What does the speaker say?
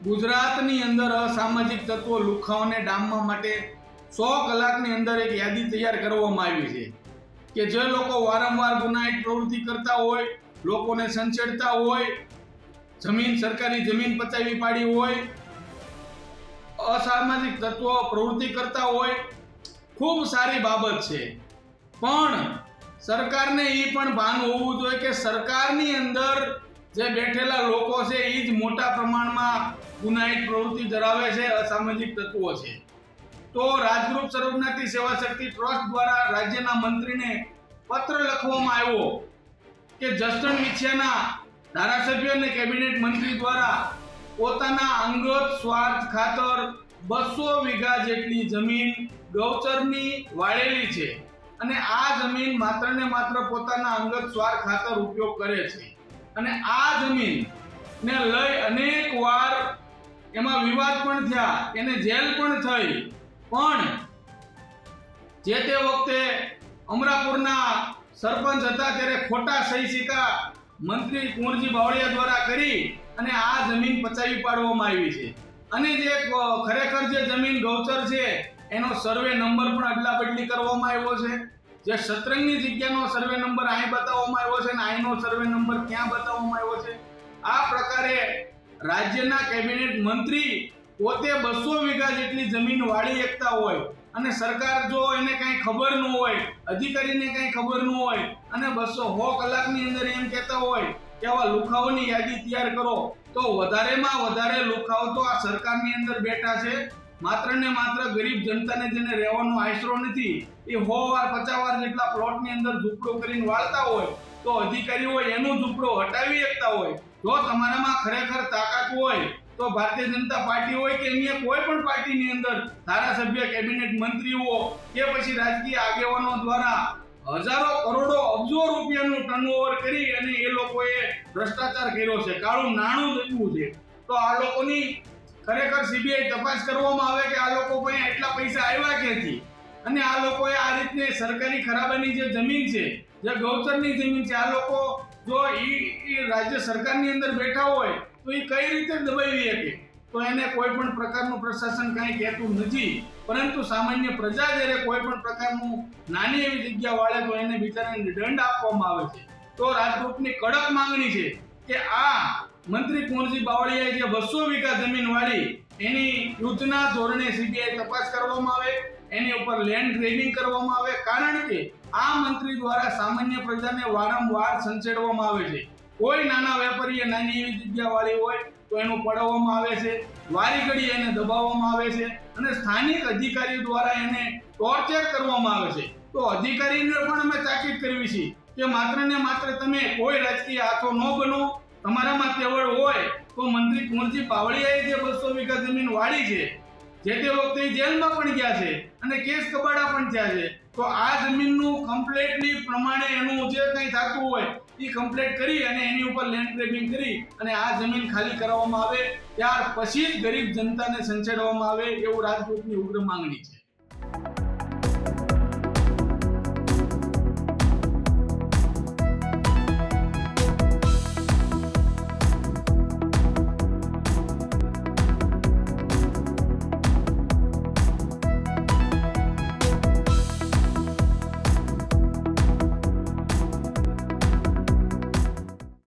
ગુજરાતની અંદર અસામાજિક તત્વો લુખાઓને ડામવા માટે સો કલાકની અંદર એક યાદી તૈયાર કરવામાં આવી છે કે જે લોકો વારંવાર ગુનાહિત પ્રવૃત્તિ કરતા હોય, લોકોને સંચેડતા હોય, જમીન સરકારી જમીન પચાવી પાડી હોય, અસામાજિક તત્વો પ્રવૃત્તિ કરતા હોય, ખૂબ સારી બાબત છે. પણ સરકારને એ પણ ભાન હોવું જોઈએ કે સરકારની અંદર જે બેઠેલા લોકો છે એ જ મોટા પ્રમાણમાં ગુનાહિત પ્રવૃત્તિ ધરાવે છે, અસામાજિક તત્વો છે. તો રાજગૃપ સર્વજ્ઞાતિ સેવા શક્તિ ટ્રસ્ટ દ્વારા રાજ્યના મંત્રીને પત્ર લખવામાં આવ્યો કે જસ્ટન મિથિયાના ધારાસભ્ય અને કેબિનેટ મંત્રી દ્વારા પોતાના અંગત સ્વાર્થ ખાતર બસો વીઘા જેટલી જમીન ગૌચરની વાળેલી છે અને આ જમીન માત્ર ને માત્ર પોતાના અંગત સ્વાર્થ ખાતર ઉપયોગ કરે છે. અને આ જમીન ને લઈ અનેક વાર એમાં વિવાદ પણ થયા, એને જેલ પણ થઈ. પણ જે તે વખતે અમરાપુરના સરપંચ હતા ત્યારે ખોટા સહી સિક્કા મંત્રી કુંવરજી બાવળિયા દ્વારા કરી અને આ જમીન પચાવી પાડવામાં આવી છે. અને જે ખરેખર જે જમીન ગૌચર છે, એનો સર્વે નંબર પણ અદલાબદલી કરવામાં આવ્યો છે. જે શતરંગની જગ્યાનો સર્વે નંબર અહીં બતાવવામાં આવ્યો છે અને અહીંનો સર્વે નંબર ક્યાં બતાવવામાં આવ્યો છે? આ પ્રકારે રાજ્યના કેબિનેટ મંત્રી પોતે બસો વીઘા જેટલી જમીન વાળી એકતા હોય અને સરકાર જો એને કાંઈ ખબર ન હોય, અધિકારીને કાંઈ ખબર ન હોય અને બસો સો કલાકની અંદર એમ કહેતા હોય કે આવા લુખાઓની યાદી તૈયાર કરો, તો વધારેમાં વધારે લુખાઓ તો આ સરકારની અંદર બેઠા છે. માત્ર ને માત્ર ગરીબ જનતાને જેને રહેવાનો આશરો નથી, એ સો વાર પચાસ વાર જેટલા પ્લોટની અંદર ઝૂંપડો કરીને વાળતા હોય, તો અધિકારીઓ એનો ઝૂંપડો હટાવી શકતા હોય. જો તમારામાં ખરેખર તાકાત હોય, તો ભારતીય જનતા પાર્ટી હોય કે અન્ય કોઈ પણ પાર્ટીની અંદર ધારાસભ્ય, કેબિનેટ મંત્રીઓ કે પછી રાજકીય આગેવાનો દ્વારા હજારો કરોડો અબજો રૂપિયાનું ટર્નઓવર કરી અને એ લોકોએ ભ્રષ્ટાચાર કર્યો છે. કાળું નાણું દઈવું છે. તો આ લોકોની ખરેખર સીબીઆઈ તપાસ કરવામાં આવે કે આ લોકો પાસે એટલા પૈસા આવ્યા ક્યાંથી? અને આ લોકોએ આ રીતને સરકારી ખરાબાની જે જમીન છે, જે ગૌચરની જમીન છે, આ લોકો જો એ રાજ્ય સરકારની અંદર બેઠા હોય, તો એ કઈ રીતે દબાવી શકે? તો એને કોઈ પણ પ્રકારનું પ્રશાસન કાંઈ કહેતું નથી. પરંતુ સામાન્ય પ્રજા જ્યારે કોઈ પણ પ્રકારનું નાની એવી જગ્યા વાળે તો એને બિચારાને દંડ આપવામાં આવે છે. તો રાજકોટની કડક માંગણી છે કે આ મંત્રી કુંવરજી બાવળિયાએ જે બસો વીઘા જમીન વાળી એની યુદ્ધના ધોરણે સીબીઆઈ તપાસ કરવામાં આવે, એની ઉપર લેન્ડ ગ્રેડિંગ કરવામાં આવે, કારણ કે આ મંત્રી દ્વારા સામાન્ય પ્રજાને વારંવાર સંચેડવામાં આવે છે. કોઈ નાના વેપારીએ નાની એવી જગ્યા વાળી હોય તો એનું પડાવવામાં આવે છે, વારી ઘડી એને દબાવવામાં આવે છે અને સ્થાનિક અધિકારીઓ દ્વારા એને ટોર્ચર કરવામાં આવે છે. તો અધિકારીને પણ અમે તાકીદ કરવી છે કે માત્ર ને માત્ર તમે કોઈ રાજકીય હાથો ન બનો તમારામાં કેવળ હોય તો મંત્રી કુંવરજી બાવળિયાએ જે બસો વીઘા જમીન વાળી છે, જે તે વખતે જેલમાં પણ ગયા છે અને કેસ કબાડા પણ થયા છે, તો આ જમીનનું કમ્પ્લેટની પ્રમાણે એનું જે કંઈ થતું હોય એ કમ્પ્લેટ કરી અને એની ઉપર લેન્ડ ગ્રેબિંગ કરી અને આ જમીન ખાલી કરાવવામાં આવે, ત્યાર પછી જ ગરીબ જનતાને સંચેડવામાં આવે એવું રાજકોટની ઉગ્ર માંગણી છે.